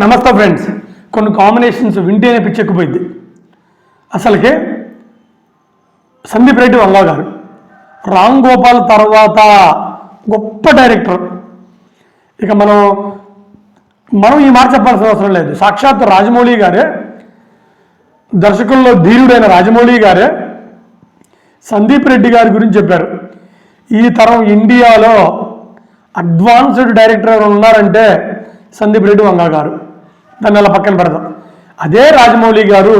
నమస్తే ఫ్రెండ్స్. కొన్ని కాంబినేషన్స్ వింటేనే పిచ్చెక్కిపోయింది. అసలుకే సందీప్ రెడ్డి వంగా గారు రామ్ గోపాల్ తర్వాత గొప్ప డైరెక్టర్. ఇక మనం మనం ఈ మాట చెప్పాల్సిన అవసరం లేదు. సాక్షాత్ రాజమౌళి గారే దర్శకుల్లో ధీరుడైన రాజమౌళి గారే సందీప్ రెడ్డి గారి గురించి చెప్పారు. ఈ తరం ఇండియాలో అడ్వాన్స్డ్ డైరెక్టర్ ఉన్నారంటే సందీప్ రెడ్డి వంగా గారు. దాన్ని అలా పక్కన పెడదాం. అదే రాజమౌళి గారు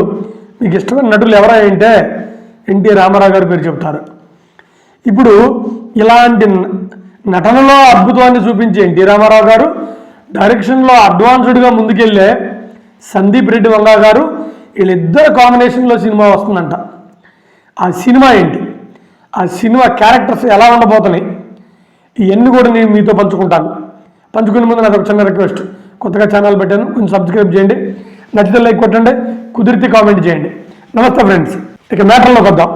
మీకు ఇష్టమైన నటులు ఎవరంటే ఎన్టీ రామారావు గారి పేరు చెప్తారు ఇప్పుడు ఇలాంటి నటనలో అద్భుతాన్ని చూపించే ఎన్టీ రామారావు గారు డైరెక్షన్లో అడ్వాన్స్డ్గా ముందుకెళ్ళే సందీప్ రెడ్డి వంగా గారు వీళ్ళిద్దరు కాంబినేషన్లో సినిమా వస్తుందంట. ఆ సినిమా ఏంటి? ఆ సినిమా క్యారెక్టర్స్ ఎలా ఉండబోతున్నాయి? ఇవన్నీ కూడా నేను మీతో పంచుకుంటాను. పంచుకునే ముందు నాకు ఒక చిన్న రిక్వెస్ట్. కొత్తగా ఛానల్ పెట్టాను. కొంచెం సబ్స్క్రైబ్ చేయండి. నచ్చితే లైక్ కొట్టండి. కుదిరితే కామెంట్ చేయండి. నమస్తే ఫ్రెండ్స్ ఇక మ్యాటర్లోకి వద్దాం.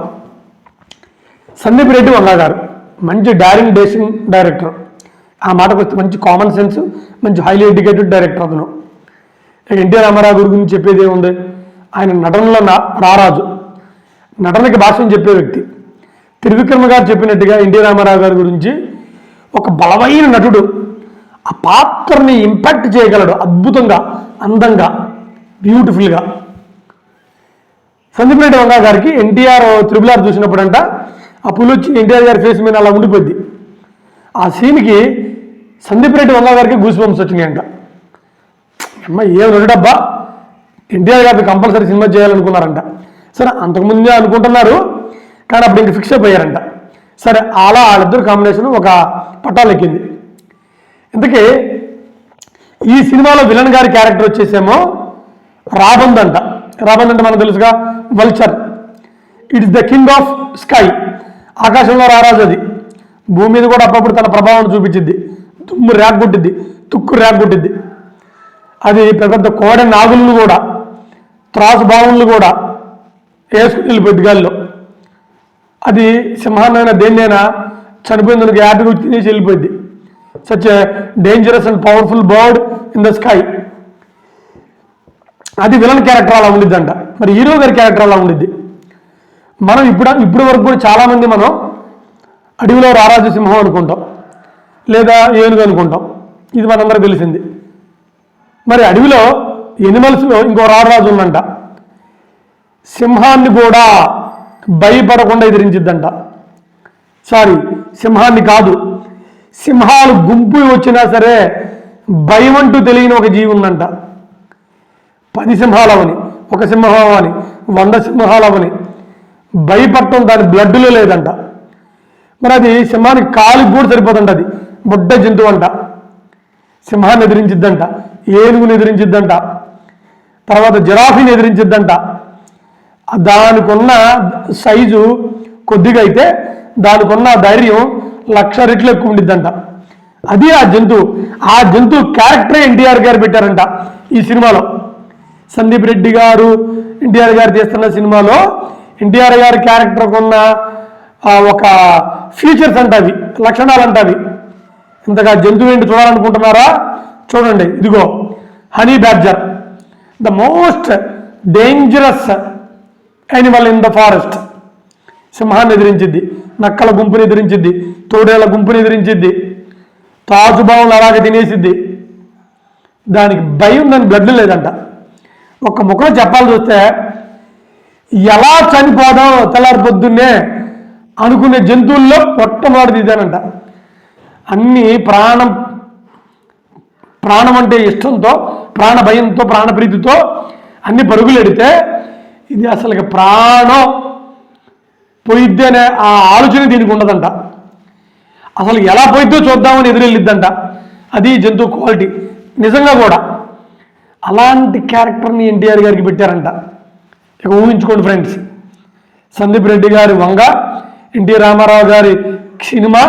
సందీప్ రెడ్డి వంగా గారు. మంచి డారింగ్ డేసింగ్ డైరెక్టర్ ఆ మాటకు వస్తే మంచి కామన్ సెన్స్ మంచి హైలీ ఎడ్యుకేటెడ్ డైరెక్టర్ అతను. ఇక ఎన్టీ రామారావు గారి గురించి చెప్పేది ఏముంది? ఆయన నటనలో నా రారాజు. నటనకి భాషను చెప్పే వ్యక్తి. త్రివిక్రమ గారు చెప్పినట్టుగా ఎన్టీ రామారావు గారి గురించి ఒక బలమైన నటుడు ఆ పాత్రని ఇంపాక్ట్ చేయగలడు అద్భుతంగా అందంగా బ్యూటిఫుల్గా. సందీప్ రెడ్డి వంగా గారికి ఎన్టీఆర్ త్రిబుల్ ఆర్ చూసినప్పుడంట ఆ పులి వచ్చి ఎన్టీఆర్ గారి ఫేస్ మీద అలా ఉండిపోద్ది ఆ సీన్కి సందీప్ రెడ్డి వంగా గారికి గూస్ బంప్స్ వచ్చినాయంట. అమ్మ ఏం రెండబ్బా ఎన్టీఆర్ గారికి కంపల్సరీ సినిమా చేయాలనుకున్నారంట. సరే అంతకుముందే అనుకుంటున్నారు కానీ అప్పుడు ఇంక ఫిక్స్ అయిపోయారంట. సరే అలా వాళ్ళిద్దరు కాంబినేషన్ ఒక పట్టాలు ఎక్కింది ఇంతకీ ఈ సినిమాలో విలన్ గారి క్యారెక్టర్ వచ్చేసేమో రాబంద్ అంట రాబంద్ అంటే మనకు తెలుసుగా vulture. It is the king of sky ఆకాశంలో రారాజు అది. భూమి మీద కూడా అప్పుడప్పుడు తన ప్రభావం చూపించింది తుమ్ము రేగొట్టిద్ది తుక్కు రేగొట్టిద్ది అది పెద్ద పెద్ద కోడ నాగులను కూడా త్రాసు బావులను కూడా వేసుకుని వెళ్ళిపోయింది గాల్లో. అది సింహాన్నైనా దేన్నైనా చనిపోయిన దానికి యాపిల్ తినేసి వెళ్ళిపోయింది. Such dangerous and powerful bird in the sky అది విలన్ క్యారెక్టర్ అలా ఉండిద్దంట. మరి హీరో గారి క్యారెక్టర్ అలా ఉండిద్ది. మనం ఇప్పుడు ఇప్పటి వరకు కూడా చాలామంది మనం అడవిలో రారాజు సింహం అనుకుంటాం. లేదా ఏనుగు అనుకుంటాం. ఇది మనందరూ తెలిసింది. మరి అడవిలో ఎనిమల్స్ ఇంకో రారాజు ఉందంట. సింహాన్ని కూడా భయపడకుండా ఎదిరించిద్దంట. సారీ సింహాన్ని కాదు. సింహాలు గుంపు వచ్చినా సరే భయం అంటూ తెలియని ఒక జీవి ఉందంట. పది సింహాలవని ఒక సింహం అవని వంద సింహాలవని భయపడటం దాని బ్లడ్లో లేదంట. మరి అది సింహానికి కాలికి కూడా సరిపోదంట అది. బుడ్డ జంతువు అంట. సింహాన్ని ఎదిరించిద్దంట ఏనుగుని ఎదిరించిద్దంట తర్వాత జిరాఫీని ఎదిరించిద్దంట. దానికి ఉన్న సైజు కొద్దిగా అయితే దానికి ఉన్న ధైర్యం లక్ష రెట్లు ఎక్కువ ఉండిద్దంట. అది ఆ జంతువు ఆ జంతువు క్యారెక్టర్ ఎన్టీఆర్ గారు పెట్టారంట ఈ సినిమాలో. సందీప్ రెడ్డి గారు ఎన్టీఆర్ గారు తీస్తున్న సినిమాలో ఎన్టీఆర్ గారి క్యారెక్టర్కి ఉన్న ఒక ఫీచర్స్ అంట అవి లక్షణాలు అంట అవి. ఇంతగా జంతువు ఏంటి చూడాలనుకుంటున్నారా? చూడండి ఇదిగో honey badger the most dangerous animal in the forest సింహాన్ని ఎదిరించిద్ది నక్కల గుంపుని ఎదిరించిద్ది తోడేళ్ళ గుంపుని ఎదిరించిద్ది తాజుభావం అలాగే తినేసిద్ది. దానికి భయం దాని బ్లడ్ లేదంట. ఒక్క ముఖం చెప్పాల్సి వస్తే ఎలా చనిపోదాం తెల్లారి పొద్దున్నే అనుకునే జంతువుల్లో మొట్టమొదటిది ఇదేనంట. అన్ని ప్రాణం ప్రాణం అంటే ఇష్టంతో ప్రాణ భయంతో ప్రాణప్రీతితో అన్ని పరుగులు ఎడితే ఇది అసలు ప్రాణం. పోయిద్ది అనే ఆ ఆలోచన దీనికి ఉండదంట. అసలు ఎలా పోయిద్దో చూద్దామని ఎదురెళ్ళిద్దంట. అది జంతు క్వాలిటీ. నిజంగా కూడా అలాంటి క్యారెక్టర్ని ఎన్టీఆర్ గారికి పెట్టారంట. ఇక ఊహించుకోండి ఫ్రెండ్స్. సందీప్ రెడ్డి గారి వంగ ఎన్టీ రామారావు గారి సినిమా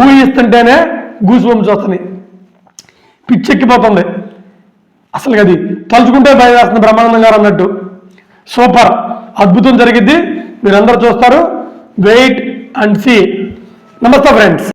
ఊహిస్తుంటేనే గూస్ బంప్స్ వస్తున్నాయి పిచ్చెక్కిపోతుంది అసలు అది తలుచుకుంటే భయం వేస్తుంది బ్రహ్మానందం గారు అన్నట్టు. సూపర్. అద్భుతం జరిగిద్ది. మీరందరూ చూస్తారు. వెయిట్ అండ్ సీ నమస్తే ఫ్రెండ్స్